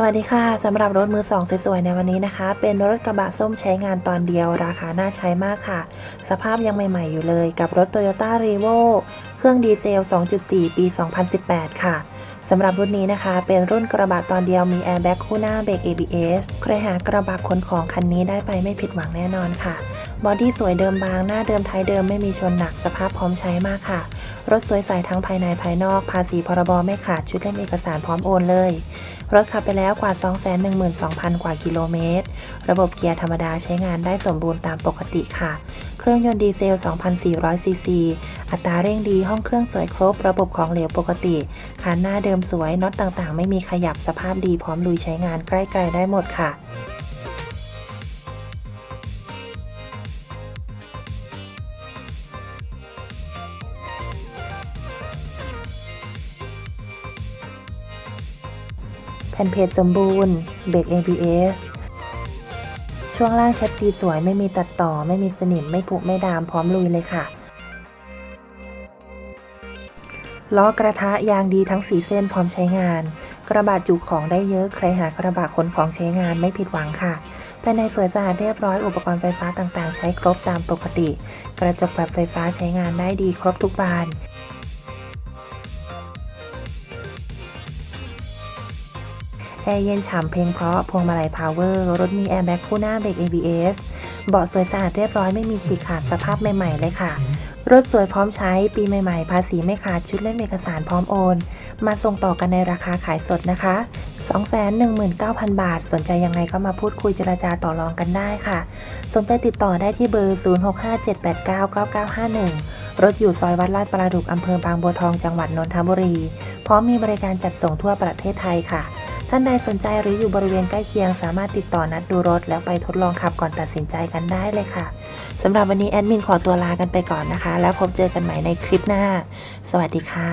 สวัสดีค่ะสำหรับรถมือสองสวยๆในวันนี้นะคะ เป็นรถกระบะส้มใช้งานตอนเดียว ราคาน่าใช้มากค่ะ สภาพยังใหม่ๆอยู่เลยกับรถ Toyota r e v o เครื่องดีเซล 2.4 ปี 2018 ค่ะสำหรับรุ่นนี้นะคะ เป็นรุ่นกระบะตอนเดียวมีแอร์แบ็กคู่หน้าเบรก ABS ใครหากระบะขนของคันนี้ได้ไปไม่ผิดหวังแน่นอนค่ะบอดี้สวยเดิมบางหน้าเดิมท้ายเดิมไม่มีชนหนักสภาพพร้อมใช้มากค่ะ รถสวยใสทั้งภายในภายนอก ภาษีพรบไม่ขาดชุดเล่มเอกสารพร้อมโอนเลย รถขับไปแล้วกว่า 212,000 กว่ากิโลเมตร ระบบเกียร์ธรรมดาใช้งานได้สมบูรณ์ตามปกติค่ะ เครื่องยนต์ดีเซล 2,400 ซีซี อัตราเร่งดี ห้องเครื่องสวยครบ ระบบของเหลวปกติ คานหน้าเดิมสวย น็อตต่างๆ ไม่มีขยับ สภาพดีพร้อมลุยใช้งานใกล้ ๆ ได้หมดค่ะ ผ่นเพจสมบูรณ์ เบรก ABS ช่วงล่างแชทซีสวยไม่มีตัดต่อ ไม่มีสนิม ไม่ผุไม่ดามพร้อมลุยเลยค่ะ ล้อกระทะยางดีทั้งสีเส้นพร้อมใช้งาน กระบะจุของได้เยอะ ใครหากระบะขนของใช้งานไม่ผิดหวังค่ะภายในสวยสะอาดเรียบร้อยอุปกรณ์ไฟฟ้าต่างๆ ใช้ครบตามปกติ กระจกแบบไฟฟ้าใช้งานได้ดีครบทุกบาน อร์เย็นฉ่ำเพลงเพราะพวงมาลัยพาวเวอร์รถมีแอร์แบ็กคู่หน้าเบรก ABS เบาะสวยสะอาดเรียบร้อยไม่มีฉีกขาดสภาพใหม่ๆเลยค่ะ รถสวยพร้อมใช้ปีใหม่ๆ ภาษีไม่ขาดชุดเล่มเอกสารพร้อมโอน มาส่งต่อกันในราคาขายสดนะคะ 219,000 บาท สนใจยังไงก็มาพูดคุยเจราจาต่อรองกันได้ค่ะ สนใจติดต่อได้ที่เบอร์ 0657899951 รถอยู่ซอยวัดลาดประดุกอำเภอบางบัวทองจังหวัดนนทบุรี พร้อมมีบริการจัดส่งทั่วประเทศไทยค่ะ ท่านใดสนใจหรืออยู่บริเวณใกล้เคียง สามารถติดต่อนัดดูรถ แล้วไปทดลองขับก่อนตัดสินใจกันได้เลยค่ะสำหรับวันนี้แอดมินขอตัวลากันไปก่อนนะคะ แล้วพบเจอกันใหม่ในคลิปหน้า สวัสดีค่ะ